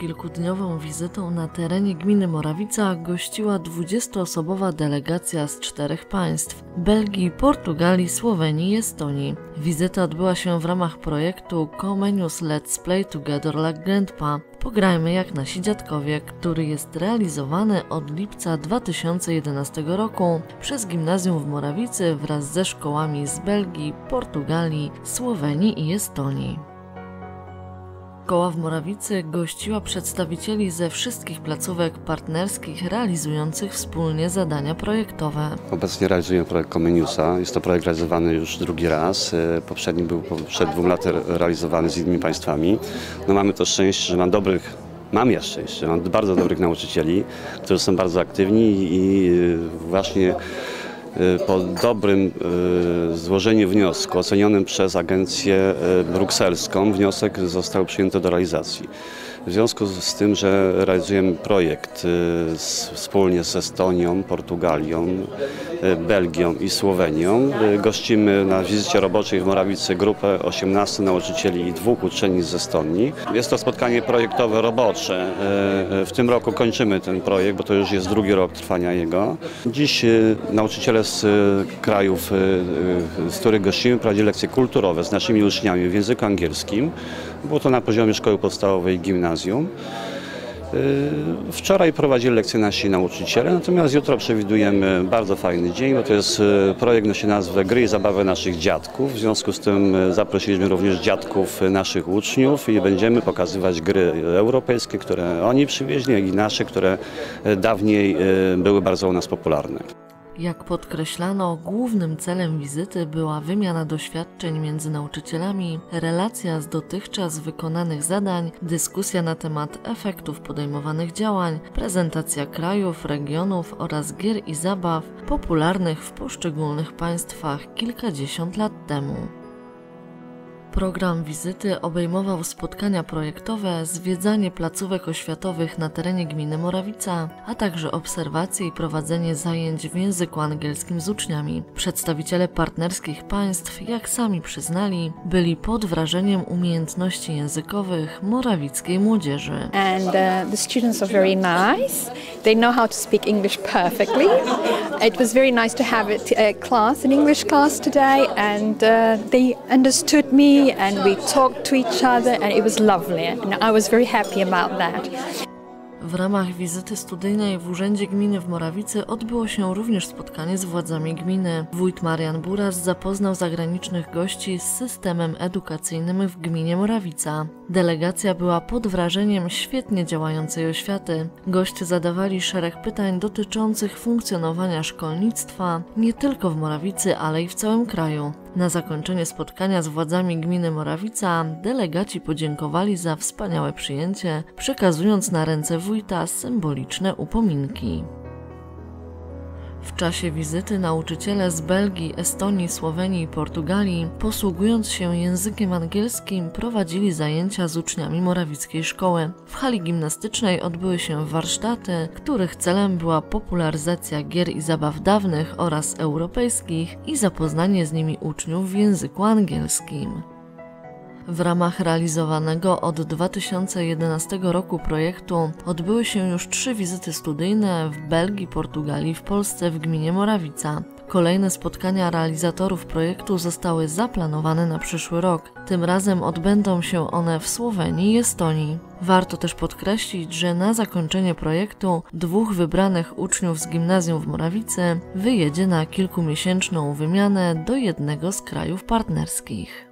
kilkudniową wizytą na terenie gminy Morawica gościła 20-osobowa delegacja z czterech państw Belgii, Portugalii, Słowenii i Estonii. Wizyta odbyła się w ramach projektu Comenius Let's Play Together Like Grandpa. Pograjmy jak nasi dziadkowie, który jest realizowany od lipca 2011 roku przez gimnazjum w Morawicy wraz ze szkołami z Belgii, Portugalii, Słowenii i Estonii. Szkoła w Morawicy gościła przedstawicieli ze wszystkich placówek partnerskich realizujących wspólnie zadania projektowe. Obecnie realizujemy projekt Comeniusa. Jest to projekt realizowany już drugi raz. E, poprzedni był przed dwoma laty realizowany z innymi państwami. No mamy to szczęście, że mam dobrych Mam ja szczęście, mam bardzo dobrych nauczycieli, którzy są bardzo aktywni i e, właśnie po dobrym y, złożeniu wniosku ocenionym przez agencję y, brukselską wniosek został przyjęty do realizacji. W związku z tym, że realizujemy projekt wspólnie z Estonią, Portugalią, Belgią i Słowenią, gościmy na wizycie roboczej w Morawicy grupę 18 nauczycieli i dwóch uczeni z Estonii. Jest to spotkanie projektowe robocze. W tym roku kończymy ten projekt, bo to już jest drugi rok trwania jego. Dziś nauczyciele z krajów, z których gościmy, prowadzili lekcje kulturowe z naszymi uczniami w języku angielskim. Było to na poziomie szkoły podstawowej i gimnazjum. Wczoraj prowadzili lekcje nasi nauczyciele, natomiast jutro przewidujemy bardzo fajny dzień, bo to jest projekt nosi nazwę Gry i zabawy naszych dziadków. W związku z tym zaprosiliśmy również dziadków naszych uczniów i będziemy pokazywać gry europejskie, które oni przywieźli, jak i nasze, które dawniej były bardzo u nas popularne. Jak podkreślano, głównym celem wizyty była wymiana doświadczeń między nauczycielami, relacja z dotychczas wykonanych zadań, dyskusja na temat efektów podejmowanych działań, prezentacja krajów, regionów oraz gier i zabaw popularnych w poszczególnych państwach kilkadziesiąt lat temu. Program wizyty obejmował spotkania projektowe, zwiedzanie placówek oświatowych na terenie gminy Morawica, a także obserwacje i prowadzenie zajęć w języku angielskim z uczniami. Przedstawiciele partnerskich państw, jak sami przyznali, byli pod wrażeniem umiejętności językowych morawickiej młodzieży. And uh, the students are very nice. They know how to speak English perfectly. It was very nice to have a class, an English class today, and uh, they understood me and we talked to each other and it was lovely and I was very happy about that. W ramach wizyty studyjnej w Urzędzie Gminy w Morawicy odbyło się również spotkanie z władzami gminy. Wójt Marian Buras zapoznał zagranicznych gości z systemem edukacyjnym w gminie Morawica. Delegacja była pod wrażeniem świetnie działającej oświaty. Goście zadawali szereg pytań dotyczących funkcjonowania szkolnictwa nie tylko w Morawicy, ale i w całym kraju. Na zakończenie spotkania z władzami gminy Morawica delegaci podziękowali za wspaniałe przyjęcie, przekazując na ręce wójta symboliczne upominki. W czasie wizyty nauczyciele z Belgii, Estonii, Słowenii i Portugalii, posługując się językiem angielskim, prowadzili zajęcia z uczniami morawickiej szkoły. W hali gimnastycznej odbyły się warsztaty, których celem była popularyzacja gier i zabaw dawnych oraz europejskich i zapoznanie z nimi uczniów w języku angielskim. W ramach realizowanego od 2011 roku projektu odbyły się już trzy wizyty studyjne w Belgii, Portugalii, w Polsce, w gminie Morawica. Kolejne spotkania realizatorów projektu zostały zaplanowane na przyszły rok. Tym razem odbędą się one w Słowenii i Estonii. Warto też podkreślić, że na zakończenie projektu dwóch wybranych uczniów z gimnazjum w Morawicy wyjedzie na kilkumiesięczną wymianę do jednego z krajów partnerskich.